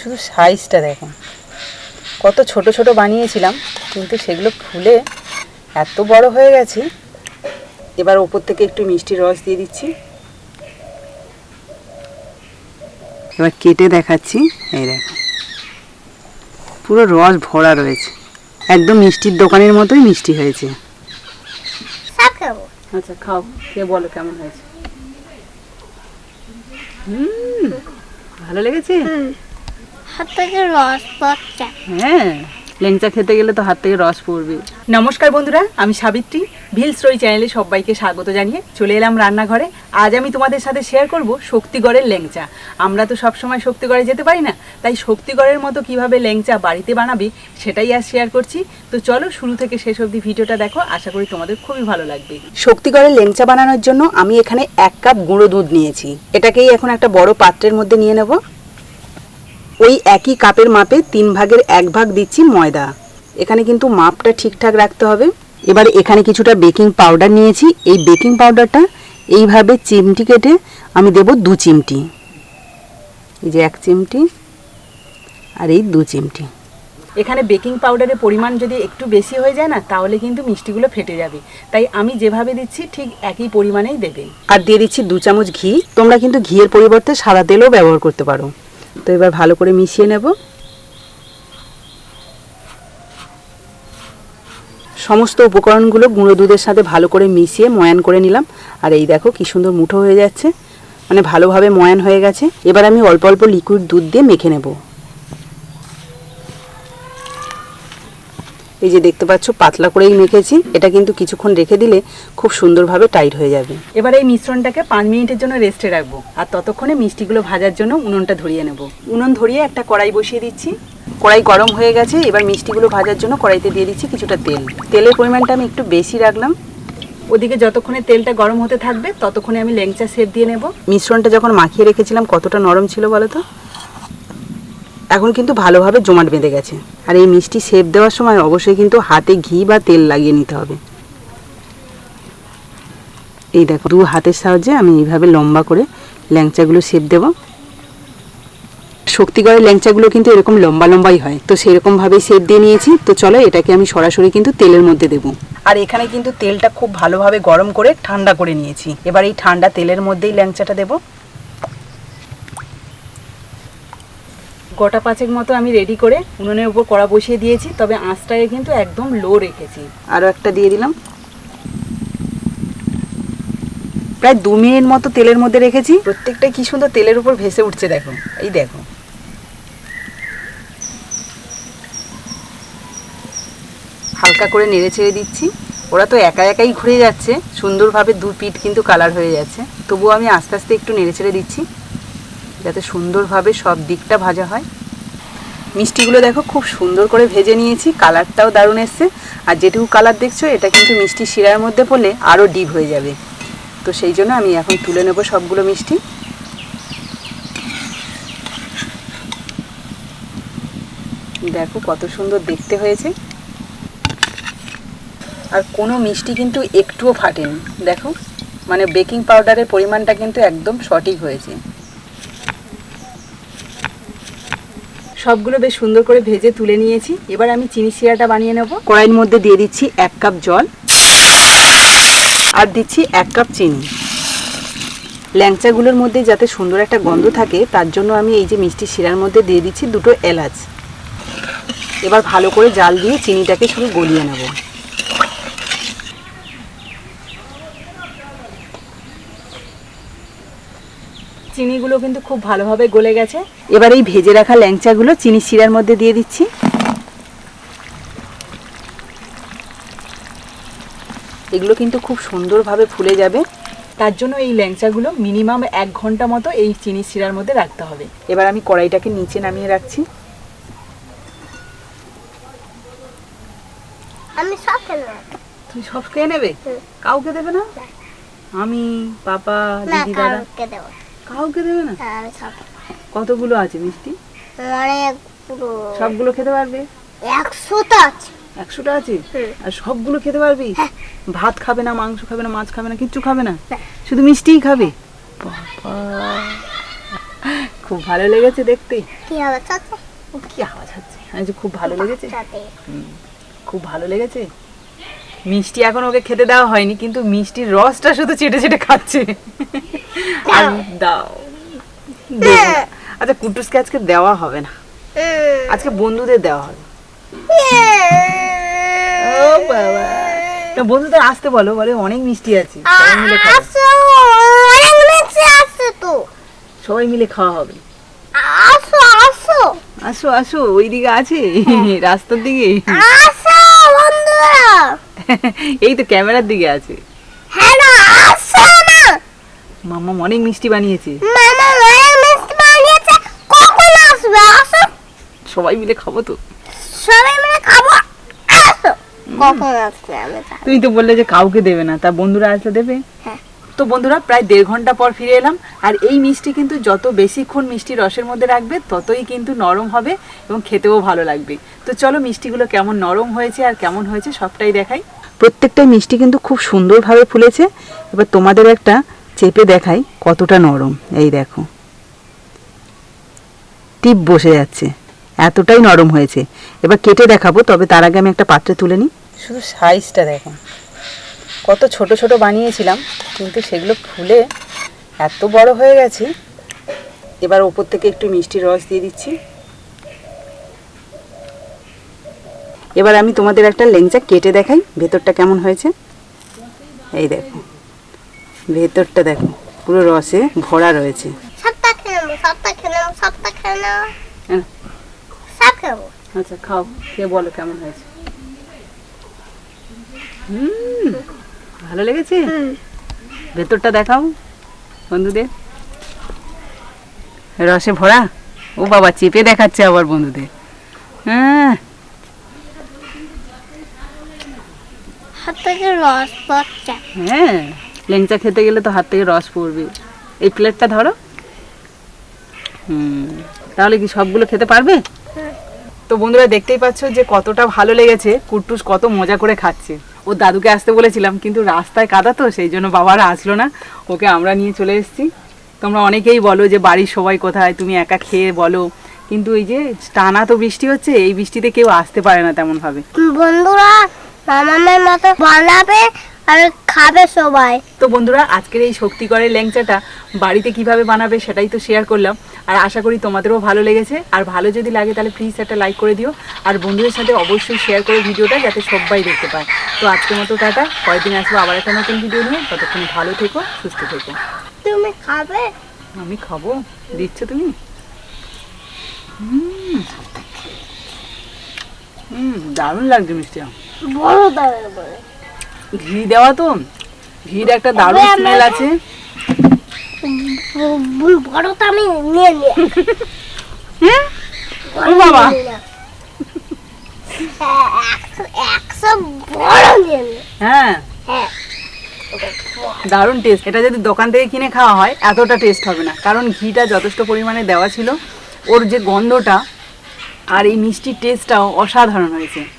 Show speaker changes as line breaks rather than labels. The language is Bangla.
শুধু সাইজটা দেখো। কত ছোট ছোট বানিয়েছিলাম কিন্তু সেগুলো ফুলে এত বড় হয়ে গেছে। এবার ওপর থেকে একটু মিষ্টি রস দিয়ে দিচ্ছি। এবার কেটে দেখাচ্ছি এই দেখো। পুরো রস ভরা রয়েছে। একদম মিষ্টির দোকানের মতোই মিষ্টি হয়েছে। আচ্ছা খাও কে বলো কেমন হয়েছে। হুম ভালো লেগেছে?
হাত থেকে রস পড়ছে।
হ্যাঁ ল্যাংচা খেতে গেলে তো হাত থেকে রস পড়বে। নমস্কার বন্ধুরা আমি সাবিত্রী। ভিল স্টোরি চ্যানেলে সবাইকে স্বাগত জানিয়ে চলে এলাম রান্নাঘরে। আজ আমি তোমাদের সাথে শেয়ার করব শক্তিগড়ের ল্যাংচা আমরা তো সবসময় শক্তিগড়ে যেতে পারি না তাই শক্তিগড়ের মতো কীভাবে ল্যাংচা বাড়িতে বানাবি সেটাই আজ শেয়ার করছি। তো চলো শুরু থেকে শেষ অবধি ভিডিওটা দেখো আশা করি তোমাদের খুবই ভালো লাগবে। শক্তিগড়ের ল্যাংচা বানানোর জন্য আমি এখানে এক কাপ গুঁড়ো দুধ নিয়েছি। এটাকেই এখন একটা বড় পাত্রের মধ্যে নিয়ে নেব। ওই একই কাপের মাপে তিন ভাগের এক ভাগ দিচ্ছি ময়দা। এখানে কিন্তু মাপটা ঠিকঠাক রাখতে হবে। এবার এখানে কিছুটা বেকিং পাউডার নিয়েছি। এই বেকিং পাউডারটা এইভাবে চিমটি কেটে আমি দেব দু চিমটি। এই যে এক চিমটি আর এই দু চিমটি। এখানে বেকিং পাউডারের পরিমাণ যদি একটু বেশি হয়ে যায় না, তাহলে কিন্তু মিষ্টিগুলো ফেটে যাবে। তাই আমি যেভাবে দিচ্ছি, ঠিক একই পরিমাণেই দেবে। আর দিয়ে দিচ্ছি দু চামচ ঘি। তোমরা কিন্তু ঘিয়ের পরিবর্তে সাদা তেলও ব্যবহার করতে পারো। তো এবার ভালো করে মিশিয়ে নেব। সমস্ত উপকরণগুলো গুঁড়ো দুধের সাথে ভালো করে মিশিয়ে ময়ান করে নিলাম। আর এই দেখো কি সুন্দর মুঠো হয়ে যাচ্ছে। মানে ভালোভাবে ময়ান হয়ে গেছে। এবার আমি অল্প অল্প লিকুইড দুধ দিয়ে মেখে নেব। এই যে দেখতে পাচ্ছ, পাতলা করেই মেখেছি। এটা কিন্তু কিছুক্ষণ রেখে দিলে খুব সুন্দরভাবে টাইট হয়ে যাবে। এবার এই মিশ্রণটাকে পাঁচ মিনিটের জন্য রেস্টে রাখব। আর ততক্ষণে মিষ্টিগুলো ভাজার জন্য উনুনটা ধরিয়ে নেব। উনুন ধরিয়ে একটা কড়াই বসিয়ে দিচ্ছি। কড়াই গরম হয়ে গেছে, এবার মিষ্টিগুলো ভাজার জন্য কড়াইতে দিয়ে দিচ্ছি কিছুটা তেল। তেলের পরিমাণটা আমি একটু বেশি রাখলাম। ওদিকে যতক্ষণে তেলটা গরম হতে থাকবে, ততক্ষণে আমি ল্যাংচা সেপ দিয়ে নেব। মিশ্রণটা যখন মাখিয়ে রেখেছিলাম, কতটা নরম ছিল বলো তো? এখন কিন্তু ভালোভাবে জমাট বেঁধে গেছে। আর এই মিষ্টি সেপ দেওয়ার সময় অবশ্যই কিন্তু হাতে ঘি বা তেল লাগিয়ে নিতে হবে। এই দেখো, দু হাতের সাহায্যে আমি এইভাবে লম্বা করে ল্যাংচাগুলো সেপ দেব। শক্তিগড়ের ল্যাংচাগুলো কিন্তু এরকম লম্বা লম্বাই হয়। তো সেরকম ভাবেই সেপ দিয়ে নিয়েছি। তো চলো, এটাকে আমি সরাসরি কিন্তু তেলের মধ্যে দেব। আর এখানে কিন্তু তেলটা খুব ভালোভাবে গরম করে ঠান্ডা করে নিয়েছি। এবার এই ঠান্ডা তেলের মধ্যেই ল্যাংচাটা দেবো। গোটা পাঁচেক মতো আমি রেডি করে উনুনের উপর কড়া বসিয়ে দিয়েছি, তবে আঁচটাকে কিন্তু একদম লো রেখেছি। আরও একটা দিয়ে দিলাম। প্রায় দু মিনিট মতো তেলের মধ্যে রেখেছি। প্রত্যেকটাই কি সুন্দর তেলের উপর ভেসে উঠছে, দেখো। এই দেখো। হালকা করে নেড়ে ছেড়ে দিচ্ছি। ওরা তো একা একাই ঘুরে যাচ্ছে। সুন্দরভাবে দু পিঠ কিন্তু কালার হয়ে যাচ্ছে। তবুও আমি আস্তে আস্তে একটু নেড়ে ছেড়ে দিচ্ছি। যাতে সুন্দরভাবে সব দিকটা ভাজা হয়। মিষ্টিগুলো দেখো খুব সুন্দর করে ভেজে নিয়েছি, কালারটাও দারুণ এসছে। আর যেটুকু কালার দেখছ, এটা কিন্তু মিষ্টি শিরার মধ্যে পড়লে আরও ডিপ হয়ে যাবে। তো সেই জন্য আমি এখন তুলে নেব সবগুলো মিষ্টি। দেখো কত সুন্দর দেখতে হয়েছে। আর কোনো মিষ্টি কিন্তু একটুও ফাটেনি। দেখো মানে বেকিং পাউডারের পরিমাণটা কিন্তু একদম সঠিক হয়েছে। সবগুলো বেশ সুন্দর করে ভেজে তুলে নিয়েছি। এবার আমি চিনি শিরাটা বানিয়ে নেব। কড়াইয়ের মধ্যে দিয়ে দিচ্ছি এক কাপ জল আর দিচ্ছি এক কাপ চিনি। ল্যাংচাগুলোর মধ্যে যাতে সুন্দর একটা গন্ধ থাকে, তার জন্য আমি এই যে মিষ্টি শিরার মধ্যে দিয়ে দিচ্ছি দুটো এলাচ। এবার ভালো করে জাল দিয়ে চিনিটাকে শুধু গলিয়ে নেব। চিনিগুলো কিন্তু খুব ভালোভাবে গলে গেছে। এবার এই ভেজে রাখা ল্যাংচাগুলো চিনি শিরার মধ্যে দিয়ে দিচ্ছি। এগুলো কিন্তু খুব সুন্দরভাবে ফুলে যাবে। তার জন্য এই ল্যাংচাগুলো মিনিমাম এক ঘণ্টা মতো এই চিনি শিরার মধ্যে রাখতে হবে। এবার আমি কড়াইটাকে নিচে নামিয়ে রাখছি।
আমি সব
তুমি সব খেয়ে নেবে? কাউকে দেবে না। আমি পাপা দিদি দাদা?
কাউকে দেবে
না?
হ্যাঁ
কতগুলো আছে মিষ্টি? সবগুলো খেতে পারবে?
একশোটা আছে।
একশোটা আছে? আর সবগুলো খেতে পারবি?
হ্যাঁ।
ভাত খাবে না মাংস খাবে না মাছ খাবে না কিচ্ছু খাবে না। শুধু মিষ্টিই খাবে? খুব ভালো লেগেছে দেখতে।
কি হবে চাচা
কি আওয়াজ হচ্ছে? আমি খুব ভালো লেগেছে। খুব ভালো লেগেছে? মিষ্টি এখন ওকে খেতে দেওয়া হয়নি কিন্তু মিষ্টির রসটা শুধু চেটে চেটে খাচ্ছে। আর দাও। আচ্ছা কুটুসকে আজকে দেওয়া হবে না। আজকে বন্ধুদের দেওয়া হবে। ও বাবা। বন্ধুদের আসতে বলো বলে অনেক মিষ্টি আছে।
তো।
সবাই মিলে খাওয়া হবে।
আসো আসো।
আসো আসো ওইদিকে আছে। রাস্তার দিকে। এই তো ক্যামেরার দিকে আছে।
হ্যাঁ আসো না।
মাম্মা অনেক মিষ্টি বানিয়েছে।
মামা অনেক মিষ্টি বানিয়েছে। কখন আসবে? আসো।
সবাই মিলে খাব তো।
সবাই মিলে খাব। আসো। কখন আসবে
তুমি তো বললে যে কাউকে দেবে না তা বন্ধুরা আসলে দেবে।
হ্যাঁ।
তো বন্ধুরা প্রায় দেড় ঘণ্টা পর ফিরে এলাম। আর এই মিষ্টি কিন্তু যত বেশিক্ষণ মিষ্টি রসের মধ্যে রাখবে ততই কিন্তু নরম হবে এবং খেতেও ভালো লাগবে। তো চলো মিষ্টিগুলো কেমন নরম হয়েছে আর কেমন হয়েছে সবটাই দেখাই। প্রত্যেকটাই মিষ্টি কিন্তু খুব সুন্দরভাবে ফুলেছে। এবার তোমাদের একটা চেপে দেখাই কতটা নরম। এই দেখো। টিপ বসে যাচ্ছে। এতটাই নরম হয়েছে। এবার কেটে দেখাবো, তবে তার আগে আমি একটা পাত্রে তুলে নিই। শুধু সাইজটা দেখো। কত ছোট ছোট বানিয়েছিলাম, কিন্তু সেগুলো ফুলে এত বড় হয়ে গেছে। এবার ওপর থেকে একটু মিষ্টি রস দিয়ে দিচ্ছি। এবার আমি তোমাদের একটা লেংচা কেটে দেখাই ভেতরটা কেমন হয়েছে। এই দেখো ভেতরটা দেখো পুরো রসে ভরা রয়েছে। হ্যাঁ। আচ্ছা খাও কে বলো কেমন হয়েছে। হুম ভালো লেগেছে? ভেতরটা দেখাও বন্ধুদের। রসে ভরা? ও বাবা চেপে দেখাচ্ছে আবার বন্ধুদের। হ্যাঁ।
হাত থেকে রস পড়ছে।
হ্যাঁ ল্যাংচা খেতে গেলে তো হাত থেকে রস পড়বে। এই প্লেটটা ধরো। হুম তাহলে কি সবগুলো খেতে পারবে? তো বন্ধুরা দেখতেই পাচ্ছ যে কতটা ভালো লেগেছে কুট্টুস কত মজা করে খাচ্ছে। ও দাদুকে আসতে বলেছিলাম কিন্তু রাস্তায় কাদা তো সেই জন্য বাবারা আসলো না। ওকে আমরা নিয়ে চলে এসেছি। তোমরা অনেকেই বলো যে বাড়ির সবাই কোথায় তুমি একা খেয়ে বলো। কিন্তু এই যে টানা তো বৃষ্টি হচ্ছে এই বৃষ্টিতে কেউ আসতে পারে না তেমন ভাবে
বন্ধুরা মামামের মতো বানাবে আর খাবে সবাই।
তো বন্ধুরা আজকের এই শক্তিগড়ের ল্যাংচাটা বাড়িতে কীভাবে বানাবে সেটাই তো শেয়ার করলাম। আর আশা করি তোমাদেরও ভালো লেগেছে। আর ভালো যদি লাগে তাহলে প্লিজ একটা লাইক করে দিও। আর বন্ধুদের সাথে অবশ্যই শেয়ার করে ভিডিওটা যাতে সবাই দেখতে পায়। তো আজকের মতো টাটা। কয়েকদিন আসব আবার একটা নতুন ভিডিও নিয়ে। ততক্ষণ ভালো থেকো সুস্থ থেকো।
তুমি খাবে?
আমি খাব। দিচ্ছ তুমি? হুম। হুম দারুণ লাগছে মিষ্টি
বড়
ঘি দেওয়া তো? ঘির একটা দারুণ
তবে আমরা
স্মেল
তো-
আছে
আমি নিয়ে নিয়ে
হ্যাঁ ও বাবা।
বড় হ্যাঁ।
দারুণ টেস্ট এটা যদি দোকান থেকে কিনে খাওয়া হয় এতটা টেস্ট হবে না। কারণ ঘিটা যথেষ্ট পরিমাণে দেওয়া ছিল। ওর যে গন্ধটা আর এই মিষ্টির টেস্টটাও অসাধারণ হয়েছে।